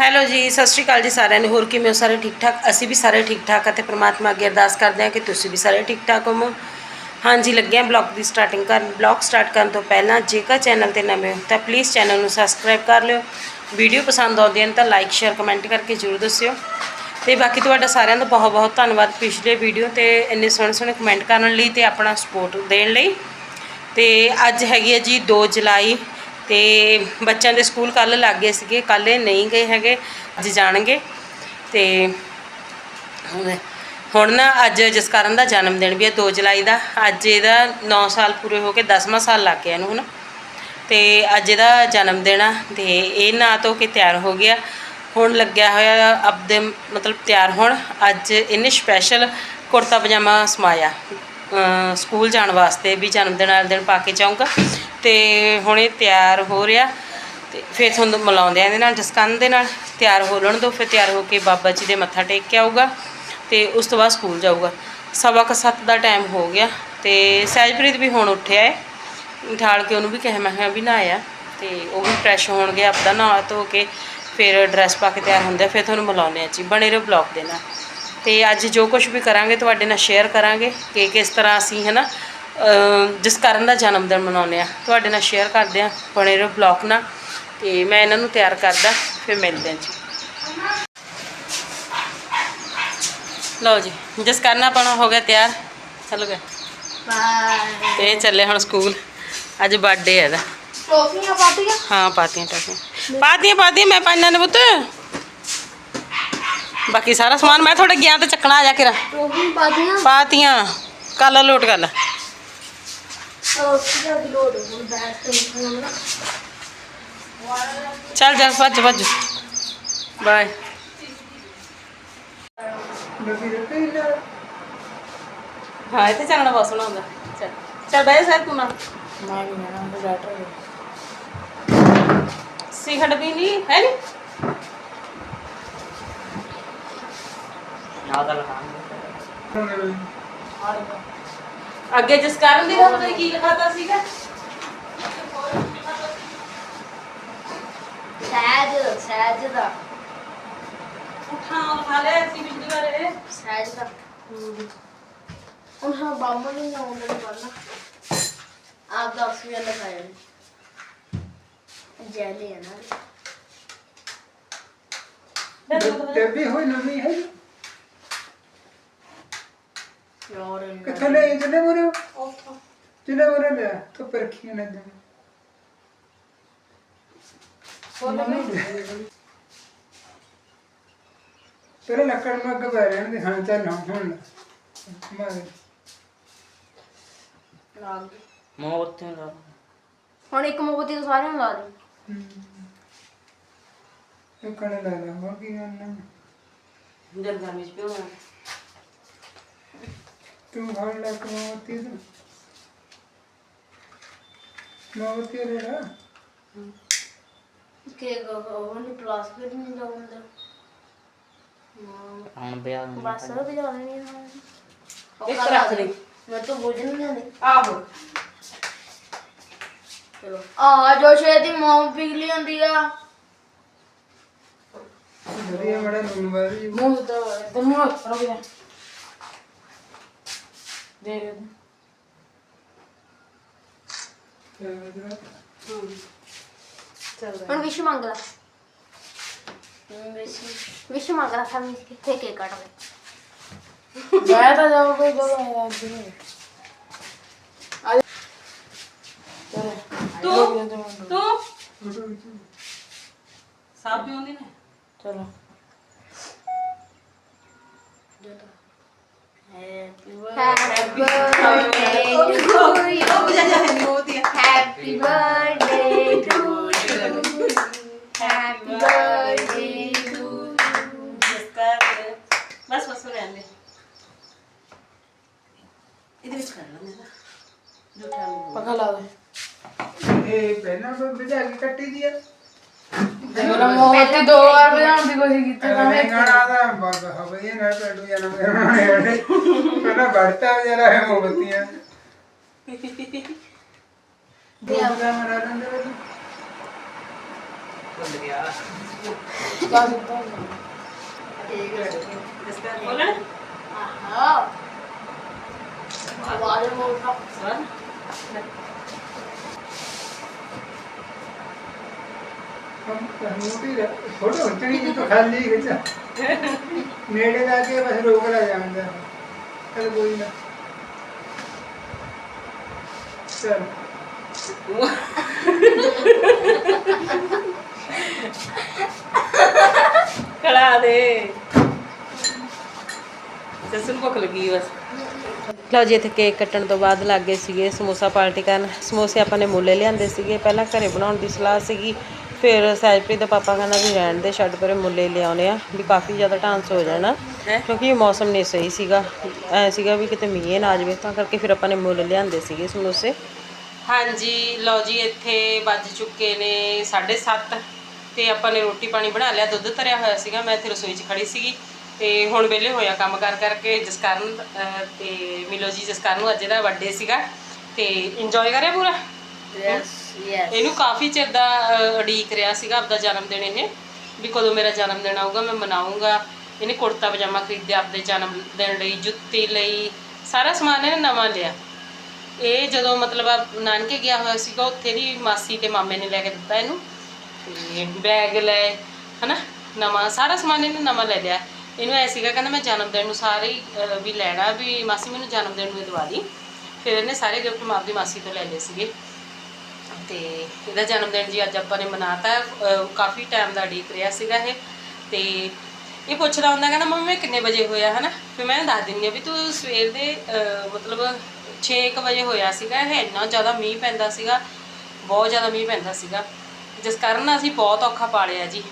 Hello ਜੀ, ਸਤਿ ਸ਼੍ਰੀ ਅਕਾਲ ਜੀ ਸਾਰਿਆਂ ਨੂੰ। ਹੋਰ ਕਿਵੇਂ ਹੋ? ਸਾਰੇ ਠੀਕ ਠਾਕ ਅਸੀਂ ਵੀ ਸਾਰੇ ਠੀਕ ਠਾਕ ਅਤੇ ਪ੍ਰਮਾਤਮਾ ਅੱਗੇ ਅਰਦਾਸ ਕਰਦੇ ਹਾਂ ਕਿ ਤੁਸੀਂ ਵੀ ਸਾਰੇ ਠੀਕ ਠਾਕ ਹੋਵੋ। ਹਾਂਜੀ ਲੱਗਿਆ ਹਾਂ ਬਲੌਗ ਦੀ ਸਟਾਰਟਿੰਗ ਕਰਨ। ਬਲੌਗ ਸਟਾਰਟ ਕਰਨ ਤੋਂ ਪਹਿਲਾਂ ਜੇਕਰ ਚੈਨਲ ਤੇ ਨਵੇਂ ਹੋ ਤਾਂ ਪਲੀਜ਼ ਚੈਨਲ ਨੂੰ ਸਬਸਕ੍ਰਾਈਬ ਕਰ ਲਿਓ। ਵੀਡੀਓ ਪਸੰਦ ਆਉਂਦੀ ਹੈ ਤਾਂ ਲਾਈਕ, ਸ਼ੇਅਰ, ਕਮੈਂਟ ਕਰਕੇ ਜ਼ਰੂਰ ਦੱਸਿਓ। ਤੇ ਬਾਕੀ ਤੁਹਾਡਾ ਸਾਰਿਆਂ ਦਾ ਬਹੁਤ ਬਹੁਤ ਧੰਨਵਾਦ ਪਿਛਲੇ ਵੀਡੀਓ ਤੇ ਇੰਨੇ ਸੋਹਣੇ ਸੋਹਣੇ ਕਮੈਂਟ ਕਰਨ ਲਈ ਤੇ ਆਪਣਾ ਸਪੋਰਟ ਦੇਣ ਲਈ। ਤੇ ਅੱਜ ਹੈਗੀ ਹੈ ਜੀ 2 ਜੁਲਾਈ ਤੇ ਬੱਚਿਆਂ ਦੇ ਸਕੂਲ ਕੱਲ ਲੱਗ ਗਏ ਸੀਗੇ, ਕੱਲ੍ਹ ਇਹ ਨਹੀਂ ਗਏ ਹੈਗੇ, ਅੱਜ ਜਾਣਗੇ। ਤੇ ਹੁਣ- ਨਾ ਅੱਜ ਜਸਕਰਨ ਦਾ ਜਨਮ ਦਿਨ ਵੀ ਹੈ 2 ਜੁਲਾਈ ਦਾ। ਅੱਜ ਇਹਦਾ 9 ਸਾਲ ਪੂਰੇ ਹੋ ਕੇ 10ਵਾਂ ਸਾਲ ਲੱਗ ਗਿਆ ਇਹਨੂੰ ਹੁਣ। ਤੇ ਅੱਜ ਇਹਦਾ ਜਨਮ ਦਿਨ ਆ, ਤੇ ਇਹ ਨਾ ਤੋਂ ਕੇ ਤਿਆਰ ਹੋ ਗਿਆ। ਹੁਣ ਲੱਗਿਆ ਹੋਇਆ ਆਪਦੇ ਮਤਲਬ ਤਿਆਰ ਹੋਣ। ਅੱਜ ਇਹਨੇ ਸਪੈਸ਼ਲ ਕੁੜਤਾ ਪਜਾਮਾ ਸਮਾਇਆ ਸਕੂਲ ਜਾਣ ਵਾਸਤੇ ਵੀ ਜਨਮ ਦਿਨ ਵਾਲੇ ਦਿਨ ਪਾ ਕੇ ਜਾਊਂਗਾ। ਤੇ ਹੁਣ ਇਹ ਤਿਆਰ ਹੋ ਰਿਹਾ ਤੇ ਫਿਰ ਤੁਹਾਨੂੰ ਮਿਲਾਉਂਦੇ ਆ ਇਹਦੇ ਨਾਲ ਜਸਕੰਨ ਦੇ ਨਾਲ। ਤਿਆਰ ਹੋ ਲੈਣ ਦੋ ਫਿਰ ਤਿਆਰ ਹੋ ਕੇ ਬਾਬਾ ਜੀ ਦੇ ਮੱਥਾ ਟੇਕ ਕੇ ਆਊਗਾ ਤੇ ਉਸ ਤੋਂ ਬਾਅਦ ਸਕੂਲ ਜਾਊਗਾ। ਸਵਾ ਕੁ ਸੱਤ ਦਾ ਟਾਈਮ ਹੋ ਗਿਆ ਤੇ ਸਹਿਜਪ੍ਰੀਤ ਵੀ ਹੁਣ ਉੱਠਿਆ ਹੈ। ਉਠਾਲ ਕੇ ਉਹਨੂੰ ਵੀ ਕਿਹਾ, ਮੈਂ ਕਿਹਾ ਵੀ ਨਹਾਇਆ ਤੇ ਉਹ ਵੀ ਫਰੈਸ਼ ਹੋਣ ਗਿਆ, ਆਪਦਾ ਨਹਾ ਧੋ ਕੇ ਫਿਰ ਡਰੈਸ ਪਾ ਕੇ ਤਿਆਰ ਹੁੰਦੇ ਆ, ਫਿਰ ਤੁਹਾਨੂੰ ਮਿਲਾਉਂਦੇ ਆ ਜੀ, ਬਣੇ ਰਹੋ ਬਲੌਗ ਦੇ ਨਾਲ। ਤੇ ਅੱਜ ਜੋ ਕੁਝ ਵੀ ਕਰਾਂਗੇ, ਤੁਹਾਡੇ ਨਾਲ ਸ਼ੇਅਰ ਕਰਾਂਗੇ ਕਿ ਕਿਸ ਤਰ੍ਹਾਂ ਅਸੀਂ ਹੈ ਨਾ ਜਿਸ ਕਰਨ ਦਾ ਜਨਮ ਦਿਨ ਮਨਾਉਂਦੇ ਆ ਤੁਹਾਡੇ ਨਾਲ ਸ਼ੇਅਰ ਕਰਦੇ ਆ ਬਣੇ ਰਹੋ ਬਲੌਗ ਨਾਲ। ਤੇ ਮੈਂ ਇਹਨਾਂ ਨੂੰ ਤਿਆਰ ਕਰਦਾ ਫਿਰ ਮਿਲਦੇ ਆ ਜੀ। ਲਓ ਜੀ ਜਿਸ ਕਰਨ ਆਪਣਾ ਹੋ ਗਿਆ ਤਿਆਰ ਚੱਲ ਗਿਆ। ਬਾਏ ਤੇ ਚੱਲੇ ਹੁਣ ਸਕੂਲ। ਅੱਜ ਬਰਥਡੇ ਹੈ ਇਹਦਾ। ਟੋਫੀਆਂ ਪਾਟੀਆਂ ਹਾਂ ਪਾਤੀਆਂ ਟਾਫੀਆਂ। ਪਾਤੀਆਂ ਪਾਤੀਆਂ ਮੈਂ ਪਾਈਆਂ ਨੇ ਪੁੱਤ। ਬਾਕੀ ਸਾਰਾ ਸਮਾਨ ਮੈਂ ਥੋੜਾ ਗਿਆ ਤੇ ਚੱਕਣਾ ਆ ਜਾ ਕੇ ਪਾਟੀਆਂ ਪਾਤੀਆਂ? ਕੱਲ ਲੋਟ ਕਰ ਲੈ ਟੋਫੀਆਂ ਦੀ ਲੋੜ ਹੁਣ ਬੈਠ ਕੇ ਖਾਣਾ ਚੱਲ ਜਾ, ਭੱਜ ਭੱਜ। ਬਾਏ। ਹਾਂ ਇੱਥੇ ਚੱਲਣਾ ਬਹੁਤ ਸੋਹਣਾ ਹੁੰਦਾ। ਚੱਲ ਚੱਲ ਬੈ ਸਰ ਤੂੰ ਨਾ ਮੈਂ ਨਹੀਂ ਜਾਣਾ ਮੈਂ ਬੈਠ ਰਿਹਾ ਸਿਖੜ ਵੀ ਨਹੀਂ ਹੈ ਨਹੀਂ ਅੱਗੇ ਜਿਸ ਕਾਰਨ ਦੀ ਤਾਂ ਕੀ ਲਿਖਾਤਾ ਸੀਗਾ? ਸਹਿਜ ਸਹਿਜ ਦਾ। ਉਠਾਂ ਖਾ ਲਿਆ ਸੀ ਵਾਰ ਇਹ ਸਹਿਜ ਦਾ। ਹੁਣ ਹਾਂ ਬਾਬਾ ਨੂੰ ਨਾ ਉਹਨਾਂ ਨੂੰ। ਪੜਨਾ ਆਪ ਦਾ ਅਸਲੀ ਲਗਾਇਆ ਜੈਲੀ ਹੈ ਨਾ। ਡੱਬੀ ਹੋਈ ਨਵੀਂ ਹੈ ਯਾਰ ਕਿੱਥੇ ਲੈ ਜਲੇ ਮੋਰੇ ਜਲੇ ਮੋਰੇ ਲਿਆ ਤੋ ਪਰਖੀਆਂ ਨਾ ਦੇ ਤੇਰੇ ਲੱਕੜ ਮਾ ਅੱਗ ਬੈ ਰਹਿਣ ਦੇ ਹਾਂ ਚੱਲ ਨਾ ਹੁਣ ਮਾਰੇ। ਲੱਗ ਮੈਂ ਉੱਥੇ ਲਾ ਹੁਣ ਇੱਕ ਮੋਬਤੀ ਤਾਂ ਸਾਰਿਆਂ ਨੂੰ ਲਾ ਦੇ। ਇਹ ਕਣੇ ਲਾ ਲਾ ਹੋ ਕੀ ਨਾ ਜਦ ਗਰਮੀ ਚ ਪਿਓ ਤੂੰ ਘਰ ਲਾ ਕੇ ਮੋਤੀ ਤੂੰ ਮੋਤੀ ਰੇੜਾ ਕਿ ਉਹ ਨਹੀਂ ਪਲਾਸਟਿਕ ਨਹੀਂ ਲਾਉਂਦਾ ਹੁਣ ਬਿਆ ਬਸ ਉਹ ਵੀ ਜਾਣੇ ਨਹੀਂ ਹਾਂ ਇੱਕ ਰੱਖ ਦੇ ਮੈਂ ਤਾਂ ਬੋਝ ਨਹੀਂ ਜਾਂਦੀ ਆਹੋ। ਚਲੋ। ਆ ਜੋ ਛੇਤੀ ਮੌਂ ਪਿਘਲੀ ਹੁੰਦੀ ਆ। ਵਧੀਆ ਬੜਾ ਨੂਨ ਵਾਲੀ। ਮੂੰਹ ਤਾਂ ਤੇ ਮੂੰਹ ਰੁਕ ਜਾ ਦੇ ਦੇ ਚੱਲ ਹੁਣ ਵਿਸ਼ ਮੰਗ ਲਾ ਵਿਸ਼ ਮੰਗ ਲਾ ਸਭ ਕਿੱਥੇ ਕੇ ਕੱਟ ਦੇ ਮੈਂ ਤਾਂ ਜਾਊ ਕੋਈ ਦੋ ਆਇਆ ਤੂੰ ਤੂੰ ਸਾਹ ਪੀਉਂਦੀ ਨੇ ਚਲੋ happy birthday to you happy birthday to you happy birthday to ਬਸ ਬਸ ਰਹਿਣ ਦੇ ਇਹਦੇ ਵਿੱਚ ਕਰ ਲੈਂਦੇ ਨਾ ਜੋ ਟਾਈਮ ਪੱਖਾ ਲਾ ਦੇ। ਇਹ ਪਹਿਲਾਂ ਤੋਂ ਬਿਜਾ ਕੇ ਕੱਟੀ ਦੀ ਆ। ਮੇਰਾ ਮੋਹਤੀ ਦੋ ਵਾਰ ਬਣਾਉਣ ਦੀ ਕੋਸ਼ਿਸ਼ ਕੀਤੀ ਮੈਂ ਗਾਣਾ ਦਾ ਬਾਗ ਹਵੇ ਨਾ ਟੱਡੂ ਜਾਣਾ ਮੇਰੇ ਨਾਲ ਪਹਿਲਾਂ ਵੜਤਾ ਜਰਾ ਹੈ ਮੋਬਤੀਆਂ ਦੋ ਦਾ ਮਰਾ ਰੰਦੇ ਭੁੱਲ ਗਿਆ। ਬਸ। ਠੀਕ ਹੈ। ਦਸਤਾਰ ਬੋਲਣ। ਆਹਾ। ਆਵਾਜ਼ ਮੋਟਾ ਸਵਰ ਫੋਟੋ ਖਿੱਚਣੀ ਜੀ ਤਾਂ ਖਾਲੀ ਖਿੱਚਾ ਨੇੜੇ ਲਾ ਕੇ ਬਸ ਰੋਕ ਲਾ ਜਾਂਦਾ। ਚਲ ਕੋਈ ਨਾ। ਚਲ। ਖੜਾ ਦੇ। ਜਸਨ ਭੁੱਖ ਲੱਗੀ ਬਸ। ਲਓ ਜੀ ਇੱਥੇ ਕੇਕ ਕੱਟਣ ਤੋਂ ਬਾਅਦ ਲੱਗੇ ਸੀਗੇ ਸਮੋਸਾ ਪਾਰਟੀ ਕਰਨ। ਸਮੋਸੇ ਆਪਾਂ ਨੇ ਮੁੱਲੇ ਲਿਆਂਦੇ ਸੀਗੇ। ਪਹਿਲਾਂ ਘਰੇ ਬਣਾਉਣ ਦੀ ਸਲਾਹ ਸੀਗੀ। ਫਿਰ ਸਹਿਜਪ੍ਰੀਤ ਦਾ ਪਾਪਾ ਕਹਿੰਦਾ ਵੀ ਰਹਿਣ ਦੇ ਛੱਡ ਪਰੇ ਮੁੱਲੇ ਲਿਆਉਣੇ ਆ ਵੀ ਕਾਫੀ ਜ਼ਿਆਦਾ ਢਾਂਸ ਹੋ ਜਾਣਾ ਕਿਉਂਕਿ ਮੌਸਮ ਨਹੀਂ ਸਹੀ ਸੀਗਾ। ਐ ਸੀਗਾ ਵੀ ਕਿਤੇ ਮੀਂਹ ਨਾ ਆ ਜਾਵੇ ਤਾਂ ਕਰਕੇ ਫਿਰ ਆਪਾਂ ਨੇ ਮੁੱਲ ਲਿਆਂਦੇ ਸੀਗੇ ਸਮੋਸੇ। ਹਾਂਜੀ ਲਓ ਜੀ ਇੱਥੇ ਵੱਜ ਚੁੱਕੇ ਨੇ 7:30 ਤੇ ਆਪਾਂ ਨੇ ਰੋਟੀ ਪਾਣੀ ਬਣਾ ਲਿਆ ਦੁੱਧ ਧਰਿਆ ਹੋਇਆ ਸੀਗਾ ਮੈਂ ਇੱਥੇ ਰਸੋਈ 'ਚ ਖੜੀ ਸੀਗੀ ਤੇ ਹੁਣ ਵਿਹਲੇ ਹੋਇਆ ਕੰਮ ਕਰ ਕਰਕੇ ਜਸਕਰਨ ਅਹ, ਤੇ ਮਿਲੋ ਜੀ ਜਸਕਰਨ ਨੂੰ ਅੱਜ ਦਾ ਬਰਥਡੇ ਸੀਗਾ ਤੇ ਇੰਜੋਏ ਕਰਿਆ ਪੂਰਾ? ਯੈਸ ਯੈਸ ਇਹਨੂੰ ਕਾਫੀ ਚਿਰ ਦਾ ਉਡੀਕ ਰਿਹਾ ਸੀਗਾ ਆਪਦਾ ਜਨਮ ਦਿਨ ਇਹ ਵੀ ਕਦੋਂ ਮੇਰਾ ਜਨਮ ਦਿਨ ਆਊਗਾ, ਮੈਂ ਮਨਾਉਂਗਾ ਇਹਨੇ ਕੁੜਤਾ ਪਜਾਮਾ ਖਰੀਦਿਆ ਆਪਦੇ ਜਨਮ ਦਿਨ ਲਈ, ਜੁੱਤੀ ਲਈ, ਸਾਰਾ ਸਮਾਨ ਇਹਨੇ ਨਵਾਂ ਲਿਆ। ਇਹ ਜਦੋਂ ਮਤਲਬ ਨਾਨਕੇ ਗਿਆ ਹੋਇਆ ਸੀਗਾ, ਉੱਥੇ ਦੀ ਮਾਸੀ ਤੇ ਮਾਮੇ ਨੇ ਲੈ ਕੇ ਦਿੱਤਾ ਇਹਨੂੰ। ਤੇ ਬੈਗ ਲੈ, ਹਨਾ, ਨਵਾਂ, ਸਾਰਾ ਸਮਾਨ ਇਹਨੇ ਨਵਾਂ ਲੈ ਲਿਆ। ਇਹਨੂੰ ਐ ਸੀਗਾ, ਕਹਿੰਦਾ ਮੈਂ ਜਨਮ ਦਿਨ ਨੂੰ ਸਾਰੇ ਵੀ ਲੈਣਾ, ਵੀ ਮਾਸੀ ਮੈਨੂੰ ਜਨਮ ਦਿਨ ਨੂੰ ਇਹ ਦਵਾ ਦੀ। ਫਿਰ ਇਹਨੇ ਸਾਰੇ ਗਿਫਟ ਮੈਂ ਆਪਦੀ ਮਾਸੀ ਤੋਂ ਲੈ ਲਏ ਸੀਗੇ। ਤੇ ਇਹਦਾ ਜਨਮ ਦਿਨ ਜੀ ਅੱਜ ਆਪਾਂ ਨੇ ਮਨਾਤਾ ਕਾਫੀ ਟਾਈਮ ਦਾ ਡੀਕ ਰਿਹਾ ਸੀਗਾ ਇਹ। ਤੇ ਇਹ ਪੁੱਛਦਾ ਹੁੰਦਾ, ਕਹਿੰਦਾ, ਮੰਮੀ ਕਿੰਨੇ ਵਜੇ ਹੋਇਆ? ਹਨਾ? ਫਿਰ ਮੈਂ ਦੱਸ ਦਿੰਦੀ ਆ ਵੀ ਤੂੰ ਸਵੇਰ ਦੇ, ਅਹ, ਮਤਲਬ 6:00 ਵਜੇ ਹੋਇਆ ਸੀਗਾ ਇਹ। ਇੰਨਾ ਜ਼ਿਆਦਾ ਮੀਂਹ ਪੈਂਦਾ ਸੀਗਾ, ਬਹੁਤ ਜ਼ਿਆਦਾ ਮੀਂਹ ਪੈਂਦਾ ਸੀਗਾ। ਜਿਸ ਕਾਰਨ ਅਸੀਂ ਬਹੁਤ ਔਖਾ ਪਾਲਿਆ ਜੀ।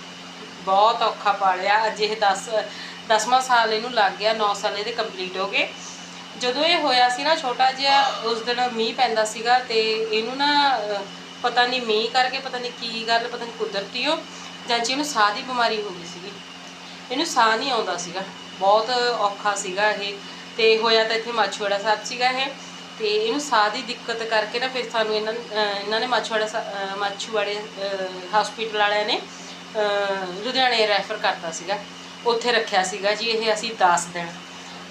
ਬਹੁਤ ਔਖਾ ਪਾਲਿਆ। ਅੱਜ ਇਹ 10 ਦਸਵਾਂ ਸਾਲ ਇਹਨੂੰ ਲੱਗ ਗਿਆ 9 ਸਾਲ ਇਹਦੇ ਕੰਪਲੀਟ ਹੋ ਗਏ। ਜਦੋਂ ਇਹ ਹੋਇਆ ਸੀ ਨਾ, ਛੋਟਾ ਜਿਹਾ, ਉਸ ਦਿਨ ਮੀਂਹ ਪੈਂਦਾ ਸੀਗਾ ਤੇ ਇਹਨੂੰ ਨਾ ਪਤਾ ਨਹੀਂ ਮੀਂਹ ਕਰਕੇ ਪਤਾ ਨਹੀਂ ਕੀ ਗੱਲ ਪਤਾ ਨਹੀਂ ਕੁਦਰਤੀ ਉਹ ਜਾਂ ਜੀ ਇਹਨੂੰ ਸਾਹ ਦੀ ਬਿਮਾਰੀ ਹੋ ਗਈ ਸੀਗੀ। ਇਹਨੂੰ ਸਾਹ ਨਹੀਂ ਆਉਂਦਾ ਸੀਗਾ। ਬਹੁਤ ਔਖਾ ਸੀਗਾ ਇਹ। ਤੇ ਹੋਇਆ ਤਾਂ ਇੱਥੇ ਮਾਛੂਵਾੜਾ ਸਾਹਿਬ ਸੀਗਾ ਇਹ। ਤੇ ਇਹਨੂੰ ਸਾਹ ਦੀ ਦਿੱਕਤ ਕਰਕੇ ਨਾ ਫਿਰ ਸਾਨੂੰ ਇਹਨਾਂ ਇਹਨਾਂ ਨੇ ਮਾਛੂਵਾੜਾ ਸਾ- ਅਹ, ਮਾਛੂਵਾੜੇ ਹਸਪੀਟਲ ਵਾਲਿਆਂ ਨੇ ਲੁਧਿਆਣੇ ਰੈਫਰ ਕਰਤਾ ਸੀਗਾ। ਉੱਥੇ ਰੱਖਿਆ ਸੀਗਾ ਜੀ ਇਹ ਅਸੀਂ 10 ਦਿਨ।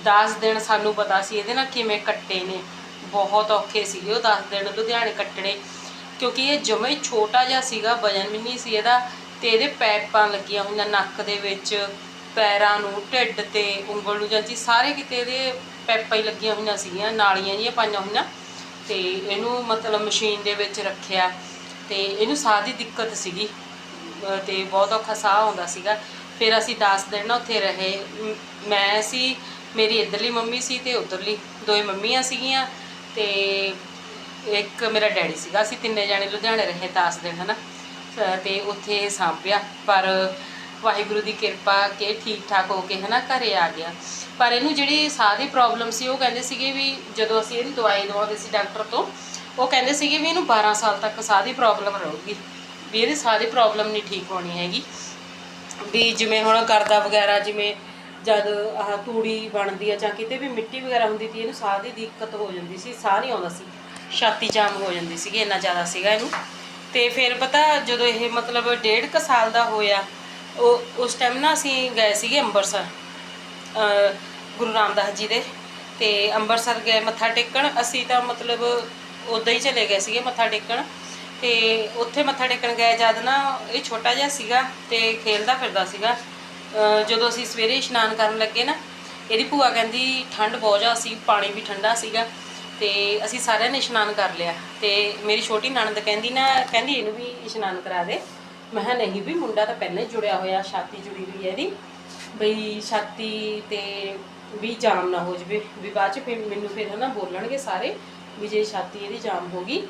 10 ਦਿਨ ਸਾਨੂੰ ਪਤਾ ਸੀ ਇਹਦੇ ਨਾਲ ਕਿਵੇਂ ਕੱਟੇ ਨੇ। ਬਹੁਤ ਔਖੇ ਸੀਗੇ ਉਹ 10 ਦਿਨ ਲੁਧਿਆਣੇ ਕੱਟਣੇ। ਕਿਉਂਕਿ ਇਹ ਜਮੇ ਛੋਟਾ ਜਿਹਾ ਸੀਗਾ, ਵਜਨ ਵੀ ਨਹੀਂ ਸੀ ਇਹਦਾ ਤੇ ਇਹਦੇ ਪੈਪਾਂ ਲੱਗੀਆਂ ਹੋਈਆਂ ਨੱਕ ਦੇ ਵਿੱਚ, ਪੈਰਾਂ ਨੂੰ, ਢਿੱਡ ਤੇ, ਉਂਗਲ ਨੂੰ ਜਾਂਦੀ ਸਾਰੇ ਕਿਤੇ ਇਹਦੇ ਪੈਪਾਂ ਹੀ ਲੱਗੀਆਂ ਹੋਈਆਂ ਸੀਗੀਆਂ, ਨਾਲੀਆਂ ਜਿਹੀਆਂ ਪਾਈਆਂ ਹੋਈਆਂ। ਤੇ ਇਹਨੂੰ ਮਤਲਬ ਮਸ਼ੀਨ ਦੇ ਵਿੱਚ ਰੱਖਿਆ ਤੇ ਇਹਨੂੰ ਸਾਹ ਦੀ ਦਿੱਕਤ ਸੀਗੀ, ਅਹ ਤੇ ਬਹੁਤ ਔਖਾ ਸਾਹ ਆਉਂਦਾ ਸੀਗਾ। ਫਿਰ ਅਸੀਂ 10 ਦਿਨ ਨਾ ਉੱਥੇ ਰਹੇ। ਮੈਂ ਸੀ, ਮੇਰੀ ਇੱਧਰਲੀ ਮੰਮੀ ਸੀ ਤੇ ਉੱਧਰਲੀ ਦੋਏ ਮੰਮੀਆਂ ਸੀਗੀਆਂ ਤੇ ਇੱਕ ਮੇਰਾ ਡੈਡੀ ਸੀਗਾ, ਅਸੀਂ ਤਿੰਨੇ ਜਾਣੇ ਲੁਧਿਆਣੇ ਰਹੇ 10 ਦਿਨ, ਹਨਾ? ਅਹ ਤੇ ਉੱਥੇ ਸਾਂਭਿਆ, ਪਰ ਵਾਹਿਗੁਰੂ ਦੀ ਕਿਰਪਾ ਕਿ ਠੀਕ ਠਾਕ ਹੋ ਕੇ, ਹਨਾ, ਘਰੇ ਆ ਗਿਆ। ਪਰ ਇਹਨੂੰ ਜਿਹੜੀ ਸਾਹ ਦੀ ਪ੍ਰੋਬਲਮ ਸੀ, ਉਹ ਕਹਿੰਦੇ ਸੀਗੇ ਵੀ ਜਦੋਂ ਅਸੀਂ ਇਹਦੀ ਦਵਾਈ ਦਵਾਉਂਦੇ ਸੀ ਡਾਕਟਰ ਤੋਂ, ਉਹ ਕਹਿੰਦੇ ਸੀਗੇ ਵੀ ਇਹਨੂੰ 12 ਸਾਲ ਤੱਕ ਸਾਹ ਦੀ ਪ੍ਰੋਬਲਮ ਰਹੂਗੀ, ਵੀ ਇਹਦੀ ਸਾਹ ਦੀ ਪ੍ਰੋਬਲਮ ਨਹੀਂ ਠੀਕ ਹੋਣੀ ਹੈਗੀ। ਵੀ ਜਿਵੇਂ ਹੁਣ ਕਰਦਾ ਵਗੈਰਾ, ਜਿਵੇਂ ਜਦ ਆਹ ਤੂੜੀ ਬਣਦੀ ਆ ਜਾਂ ਕਿਤੇ ਵੀ ਮਿੱਟੀ ਵਗੈਰਾ ਹੁੰਦੀ ਸੀ ਇਹਨੂੰ ਸਾਹ ਦੀ ਦਿੱਕਤ ਹੋ ਜਾਂਦੀ ਸੀ, ਸਾਹ ਨਹੀਂ ਆਉਂਦਾ ਸੀ। ਛਾਤੀ ਜਾਮ ਹੋ ਜਾਂਦੀ ਸੀਗੀ, ਇੰਨਾ ਜ਼ਿਆਦਾ ਸੀਗਾ ਇਹਨੂੰ। ਤੇ ਫਿਰ ਪਤਾ ਜਦੋਂ ਇਹ ਮਤਲਬ ਡੇਢ ਕੁ ਸਾਲ ਦਾ ਹੋਇਆ, ਉਹ ਉਸ ਟਾਈਮ ਨਾ ਅਸੀਂ ਗਏ ਸੀਗੇ ਅੰਮ੍ਰਿਤਸਰ ਗੁਰੂ ਰਾਮਦਾਸ ਜੀ ਦੇ। ਤੇ ਅੰਮ੍ਰਿਤਸਰ ਗਏ, ਮੱਥਾ ਟੇਕਣ। ਅਸੀਂ ਤਾਂ ਮਤਲਬ ਉਦਾਂ ਹੀ ਚਲੇ ਗਏ ਸੀਗੇ ਮੱਥਾ ਟੇਕਣ। ਤੇ ਉੱਥੇ ਮੱਥਾ ਟੇਕਣ ਗਏ ਜਦ ਨਾ ਇਹ ਛੋਟਾ ਜਿਹਾ ਸੀਗਾ ਤੇ ਖੇਲਦਾ ਫਿਰਦਾ ਸੀਗਾ। ਜਦੋਂ ਅਸੀਂ ਸਵੇਰੇ ਇਸ਼ਨਾਨ ਕਰਨ ਲੱਗੇ ਨਾ, ਇਹਦੀ ਭੂਆ ਕਹਿੰਦੀ, ਠੰਡ ਬਹੁਤ ਜ਼ਿਆਦਾ ਸੀ, ਪਾਣੀ ਵੀ ਠੰਡਾ ਸੀਗਾ। ਤੇ ਅਸੀਂ ਸਾਰਿਆਂ ਨੇ ਇਸ਼ਨਾਨ ਕਰ ਲਿਆ। ਤੇ ਮੇਰੀ ਛੋਟੀ ਨਣਦ ਕਹਿੰਦੀ ਨਾ, ਕਹਿੰਦੀ ਇਹਨੂੰ ਵੀ ਇਸ਼ਨਾਨ ਕਰਾ ਦੇ। ਮੈਂ ਕਿਹਾ ਨਹੀਂ ਵੀ, ਮੁੰਡਾ ਤਾਂ ਪਹਿਲਾਂ ਹੀ ਜੁੜਿਆ ਹੋਇਆ, ਛਾਤੀ ਜੁੜੀ ਹੋਈ ਹੈ ਇਹਦੀ। ਬਈ ਛਾਤੀ ਤੇ ਵੀ ਜਾਮ ਨਾ ਹੋ ਜਵੇ। ਵੀ ਬਾਅਦ ਚ ਫਿਰ ਮੈਨੂੰ ਫਿਰ ਹਨਾ ਬੋਲਣਗੇ ਸਾਰੇ ਵੀ ਜੇ ਛਾਤੀ ਇਹਦੀ ਜਾਮ ਹੋ ਗਈ।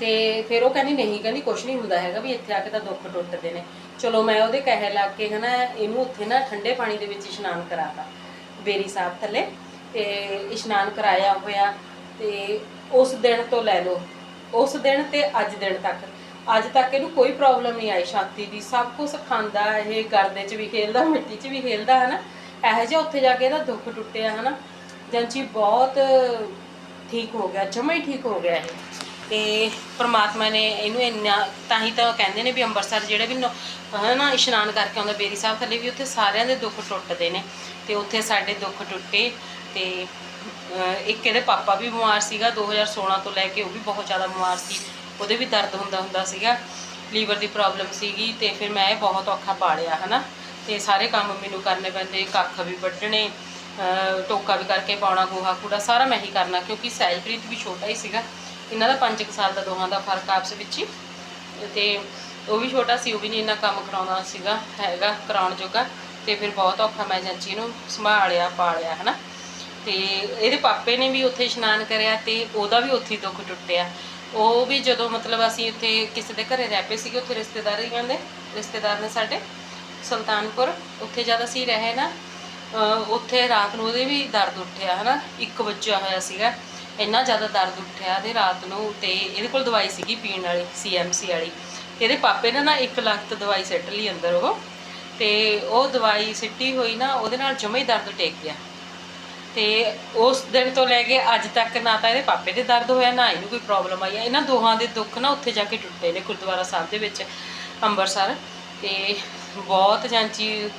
ਤੇ ਫਿਰ ਉਹ ਕਹਿੰਦੀ ਨਹੀਂ, ਕਹਿੰਦੀ ਕੁਛ ਨਹੀਂ ਹੁੰਦਾ ਹੈਗਾ ਵੀ ਇੱਥੇ ਆ ਕੇ ਤਾਂ ਦੁੱਖ ਟੁੱਟਦੇ ਨੇ। ਚਲੋ ਮੈਂ ਉਹਦੇ ਕਹੇ ਲੱਗ ਕੇ ਹਨਾ, ਇਹਨੂੰ ਉੱਥੇ ਨਾ ਠੰਡੇ ਪਾਣੀ ਦੇ ਵਿੱਚ ਇਸ਼ਨਾਨ ਕਰਾਤਾ। ਬੇਰੀ ਸਾਹਿਬ ਥੱਲੇ। ਤੇ ਇਸ਼ਨਾਨ ਕਰਾਇਆ ਹੋਇਆ ਤੇ ਉਸ ਦਿਨ ਤੋਂ ਲੈ ਲਓ, ਉਸ ਦਿਨ ਤੇ ਅੱਜ ਦਿਨ ਤੱਕ। ਅੱਜ ਤੱਕ ਇਹਨੂੰ ਕੋਈ ਪ੍ਰੋਬਲਮ ਨਹੀਂ ਆਈ ਛਾਤੀ ਦੀ। ਸਭ ਕੁਝ ਖਾਂਦਾ, ਇਹ ਗਰਦੇ 'ਚ ਵੀ ਖੇਲਦਾ, ਮਿੱਟੀ 'ਚ ਵੀ ਖੇਲਦਾ ਹੈ ਨਾ ਇਹੋ ਜਿਹਾ ਉੱਥੇ ਜਾ ਕੇ ਇਹਦਾ ਦੁੱਖ ਟੁੱਟਿਆ ਹੈ ਨਾ ਜੰਚੀ ਬਹੁਤ ਠੀਕ ਹੋ ਗਿਆ, ਜਮਾ ਹੀ ਠੀਕ ਹੋ ਗਿਆ ਇਹ। ਤੇ ਪ੍ਰਮਾਤਮਾ ਨੇ ਇਹਨੂੰ ਇੰਨਾ, ਤਾਂ ਹੀ ਤਾਂ ਕਹਿੰਦੇ ਨੇ ਵੀ ਅੰਮ੍ਰਿਤਸਰ ਜਿਹੜੇ ਵੀ ਹੈ ਨਾ ਇਸ਼ਨਾਨ ਕਰਕੇ ਆਉਂਦਾ, ਬੇਰੀ ਸਾਹਿਬ ਥੱਲੇ ਵੀ ਉੱਥੇ ਸਾਰਿਆਂ ਦੇ ਦੁੱਖ ਟੁੱਟਦੇ ਨੇ। ਤੇ ਉੱਥੇ ਸਾਡੇ ਦੁੱਖ ਟੁੱਟੇ। ਤੇ ਇੱਕ ਇਹਦੇ ਪਾਪਾ ਵੀ ਬਿਮਾਰ ਸੀਗਾ 2016 ਤੋਂ ਲੈ ਕੇ ਉਹ ਵੀ ਬਹੁਤ ਜ਼ਿਆਦਾ ਬਿਮਾਰ ਸੀ। ਉਹਦੇ ਵੀ ਦਰਦ ਹੁੰਦਾ ਹੁੰਦਾ ਸੀਗਾ, ਲੀਵਰ ਦੀ ਪ੍ਰੋਬਲਮ ਸੀਗੀ ਤੇ ਫਿਰ ਮੈਂ ਇਹ ਬਹੁਤ ਔਖਾ ਪਾਲਿਆ, ਹਨਾ। ਤੇ ਸਾਰੇ ਕੰਮ ਮੈਨੂੰ ਕਰਨੇ ਪੈਂਦੇ, ਕੱਖ ਵੀ ਵੱਢਣੇ ਟੋਕਾ ਵੀ ਕਰਕੇ ਪਾਉਣਾ, ਗੋਹਾ ਕੂੜਾ ਸਾਰਾ ਮੈਂ ਹੀ ਕਰਨਾ, ਕਿਉਂਕਿ ਸਹਿਜਪ੍ਰੀਤ ਵੀ ਛੋਟਾ ਹੀ ਸੀਗਾ। ਇਹਨਾਂ ਦਾ 5 ਸਾਲ ਦਾ ਦੋਹਾਂ ਦਾ ਫ਼ਰਕ ਆਪਸ ਵਿੱਚ ਹੀ। ਤੇ ਉਹ ਵੀ ਛੋਟਾ ਸੀ, ਉਹ ਵੀ ਨਹੀਂ ਇੰਨਾ ਕੰਮ ਕਰਾਉਣਾ ਸੀਗਾ, ਹੈਗਾ ਕਰਾਉਣ ਜੋਗਾ। ਤੇ ਫਿਰ ਬਹੁਤ ਔਖਾ ਮੈਂ ਚਾਚੀ ਨੂੰ ਸੰਭਾਲਿਆ, ਪਾਲਿਆ, ਹਨਾ। ਤੇ ਇਹਦੇ ਪਾਪੇ ਨੇ ਵੀ ਉੱਥੇ ਇਸ਼ਨਾਨ ਕਰਿਆ ਤੇ ਉਹਦਾ ਵੀ ਉੱਥੇ ਹੀ ਦੁੱਖ ਟੁੱਟਿਆ। ਉਹ ਵੀ ਜਦੋਂ ਮਤਲਬ ਅਸੀਂ ਉੱਥੇ ਕਿਸੇ ਦੇ ਘਰੇ ਰਹਿ ਪਏ ਸੀਗੇ, ਉੱਥੇ ਰਿਸ਼ਤੇਦਾਰੀਆਂ ਦੇ ਰਿਸ਼ਤੇਦਾਰ ਨੇ ਸਾਡੇ, ਸੁਲਤਾਨਪੁਰ, ਉੱਥੇ ਜਦ ਅਸੀਂ ਰਹੇ ਨਾ ਉੱਥੇ ਰਾਤ ਨੂੰ ਉਹਦੇ ਵੀ ਦਰਦ ਉੱਠਿਆ, ਹਨਾ, ਇੱਕ ਬੱਚਾ ਹੋਇਆ ਸੀਗਾ। ਇੰਨਾ ਜ਼ਿਆਦਾ ਦਰਦ ਉੱਠਿਆ ਤੇ ਰਾਤ ਨੂੰ ਤੇ ਇਹਦੇ ਕੋਲ ਦਵਾਈ ਸੀਗੀ ਪੀਣ ਵਾਲੀ ਸੀਐਮਸੀ ਵਾਲੀ। ਤੇ ਇਹਦੇ ਪਾਪੇ ਨੇ ਨਾ ਇੱਕ ਲੱਖ ਦਵਾਈ ਸਿੱਟ ਲਈ ਅੰਦਰ ਉਹ, ਤੇ ਉਹ ਦਵਾਈ ਸਿੱਟੀ ਹੋਈ ਨਾ, ਉਹਦੇ ਨਾਲ ਜਮੇ ਦਰਦ ਟੇਕ ਗਿਆ। ਤੇ ਉਸ ਦਿਨ ਤੋਂ ਲੈ ਕੇ ਅੱਜ ਤੱਕ ਨਾ ਤਾਂ ਇਹਦੇ ਪਾਪੇ ਦੇ ਦਰਦ ਹੋਇਆ, ਨਾ ਇਹਨੂੰ ਕੋਈ ਪ੍ਰੋਬਲਮ ਆਈ ਹੈ ਇਹਨਾਂ ਦੋਹਾਂ ਦੇ ਦੁੱਖ ਨਾ ਉੱਥੇ ਜਾ ਕੇ ਟੁੱਟੇ ਨੇ ਗੁਰਦੁਆਰਾ ਸਾਹਿਬ ਦੇ ਵਿੱਚ ਅੰਮ੍ਰਿਤਸਰ ਤੇ ਬਹੁਤ ਜਾਂਚੀ,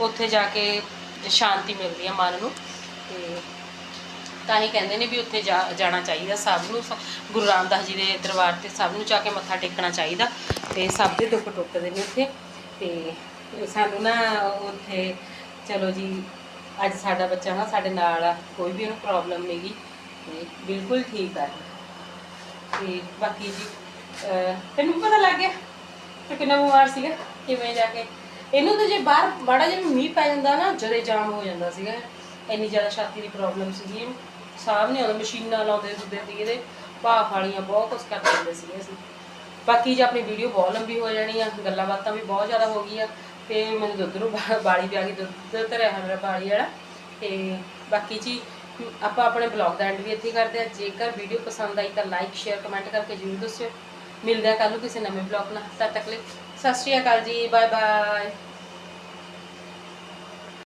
ਉੱਥੇ ਜਾ ਕੇ ਸ਼ਾਂਤੀ ਮਿਲਦੀ ਹੈ ਮਨ ਨੂੰ। ਤੇ ਤਾਂ ਹੀ ਕਹਿੰਦੇ ਨੇ ਵੀ ਉੱਥੇ ਜਾ, ਜਾਣਾ ਚਾਹੀਦਾ ਸਭ ਨੂੰ। ਗੁਰੂ ਰਾਮਦਾਸ ਜੀ ਦੇ ਦਰਬਾਰ ਤੇ ਸਭ ਨੂੰ ਜਾ ਕੇ ਮੱਥਾ ਟੇਕਣਾ ਚਾਹੀਦਾ। ਤੇ ਸਭ ਦੇ ਦੁੱਖ ਟੁੱਟਦੇ ਨੇ ਉੱਥੇ। ਤੇ ਸਾਨੂੰ ਨਾ ਉੱਥੇ, ਚਲੋ ਜੀ ਅੱਜ ਸਾਡਾ ਬੱਚਾ ਨਾ ਸਾਡੇ ਨਾਲ ਆ, ਕੋਈ ਵੀ ਉਹਨੂੰ ਪ੍ਰੋਬਲਮ ਨਹੀਂਗੀ ਤੇ ਬਿਲਕੁਲ ਠੀਕ ਆ। ਤੇ ਬਾਕੀ ਜੀ ਤੈਨੂੰ ਪਤਾ ਲੱਗ ਗਿਆ ਤੇ ਕਿੰਨਾ ਬਿਮਾਰ ਸੀਗਾ, ਕਿਵੇਂ ਜਾ ਕੇ। ਇਹਨੂੰ ਤਾਂ ਜੇ ਬਾਹਰ ਮਾੜਾ ਜਿਹਾ ਮੀਂਹ ਪੈ ਜਾਂਦਾ ਨਾ, ਜਦੇ ਜਾਮ ਹੋ ਜਾਂਦਾ ਸੀਗਾ। ਇੰਨੀ ਜ਼ਿਆਦਾ ਛਾਤੀ ਦੀ ਪ੍ਰੋਬਲਮ ਸੀਗੀ। ਇਹਨੂੰ ਸਾਹ ਨਹੀਂ ਆਉਂਦਾ ਮਸ਼ੀਨਾਂ ਲਾਉਂਦੇ ਹੁੰਦੇ ਦੀ ਇਹਦੇ ਭਾਫ ਵਾਲੀਆਂ ਬਹੁਤ ਕੁਝ ਕਰਦੇ ਹੁੰਦੇ ਸੀਗੇ ਅਸੀਂ। ਬਾਕੀ ਜੇ, ਆਪਣੀ ਵੀਡੀਓ ਬਹੁਤ ਲੰਬੀ ਹੋ ਜਾਣੀ ਆ, ਗੱਲਾਂ ਬਾਤਾਂ ਵੀ ਬਹੁਤ ਜ਼ਿਆਦਾ ਹੋ ਗਈਆਂ। ਤੇ ਮੈਨੂੰ ਦੁੱਧ ਨੂੰ ਬਾਲੀ ਪਿਆ ਕੇ ਦੁੱਧ ਧਰਿਆ ਹੋਇਆ ਮੇਰਾ ਬਾਲੀ ਵਾਲਾ। ਤੇ ਬਾਕੀ ਜੀ, ਆਪਾਂ ਆਪਣੇ ਬਲੌਗ ਦਾ ਐਂਡ ਵੀ ਇੱਥੇ ਕਰਦੇ ਆ ਜੇਕਰ ਵੀਡੀਓ ਪਸੰਦ ਆਈ ਤਾਂ ਲਾਈਕ ਸ਼ੇਅਰ ਕਮੈਂਟ ਕਰਕੇ ਜ਼ਰੂਰ ਦੱਸਿਓ। ਮਿਲਦੇ ਆ ਕੱਲ ਨੂੰ ਕਿਸੇ ਨਵੇਂ ਬਲੌਗ ਨਾਲ। ਤਦ ਤੱਕ ਲਈ ਸਤਿ ਸ਼੍ਰੀ ਅਕਾਲ ਜੀ ਬਾਏ ਬਾਏ